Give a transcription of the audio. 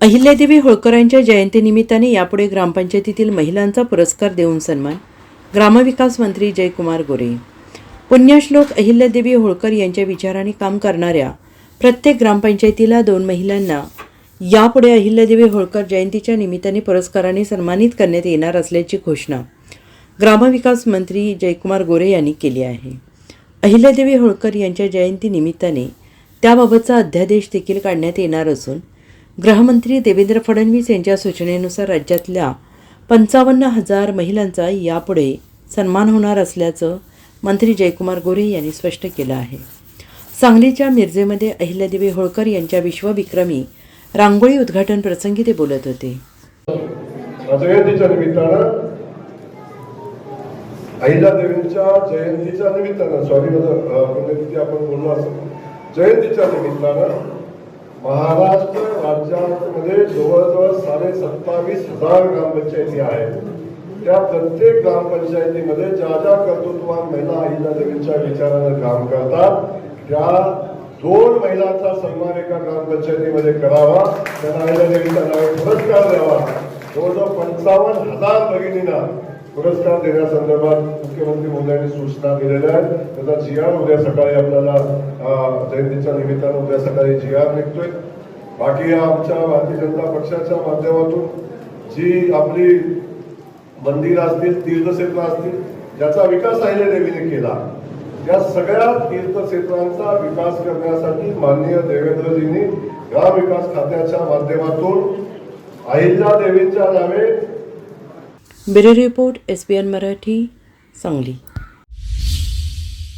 अहिल्यादेवी होळकरांच्या जयंतीनिमित्ताने यापुढे ग्रामपंचायतीतील महिलांचा पुरस्कार देऊन सन्मान ग्रामविकास मंत्री जयकुमार गोरे. पुण्यश्लोक अहिल्यादेवी होळकर यांच्या विचाराने काम करणाऱ्या प्रत्येक ग्रामपंचायतीला दोन महिलांना यापुढे अहिल्यादेवी होळकर जयंतीच्या निमित्ताने पुरस्काराने सन्मानित करण्यात येणार असल्याची घोषणा ग्रामविकास मंत्री जयकुमार गोरे यांनी केली आहे. अहिल्यादेवी होळकर यांच्या जयंतीनिमित्ताने त्याबाबतचा अध्यादेश देखील काढण्यात येणार असून गृहमंत्री देवेंद्र फडणवीस यांच्या सूचनेनुसार राज्यातल्या पंचावन्न हजार महिलांचा यापुढे सन्मान होणार असल्याचं मंत्री जयकुमार गोरे यांनी स्पष्ट केलं आहे. सांगलीच्या मिरजेमध्ये अहिल्यादेवी होळकर यांच्या विश्वविक्रमी रांगोळी उद्घाटन प्रसंगी ते बोलत होते. जयंतीच्या निमित्तानं अहिल्यादेवींच्या जयंतीच्या निमित्तानं सॉरी म्हणजे आपण बोललो असं. जयंतीच्या निमित्तानं महाराष्ट्र राज्यामध्ये जवळजवळ साडे सत्तावीस हजार ग्रामपंचायती आहेत. त्या प्रत्येक ग्रामपंचायतीमध्ये ज्या ज्या कर्तृत्वान महिला अहिल्यादेवींच्या विचारानं काम करतात त्या दोन महिलांचा सन्मान एका ग्रामपंचायतीमध्ये करावा त्यांना अहिल्यादेवीचा नावे पुरस्कार द्यावा. जवळजवळ पंचावन्न हजार भगिनींना पुरस्कार देण्यासंदर्भात मुख्यमंत्री मोदयांनी सूचना दिलेल्या आहेत. त्याचा जी आर उद्या सकाळी आपल्याला जयंतीच्या निमित्तानं उद्या सकाळी जी आर निघतोय. बाकी आमच्या भारतीय जनता पक्षाच्या माध्यमातून जी आपली मंदिर असतील तीर्थक्षेत्र असतील ज्याचा विकास अहिल्यादेवीने केला त्या सगळ्या तीर्थक्षेत्रांचा विकास करण्यासाठी माननीय देवेंद्रजींनी ग्रामविकास खात्याच्या माध्यमातून अहिल्यादेवींच्या नावे bureau report S P N Marathi Sangli.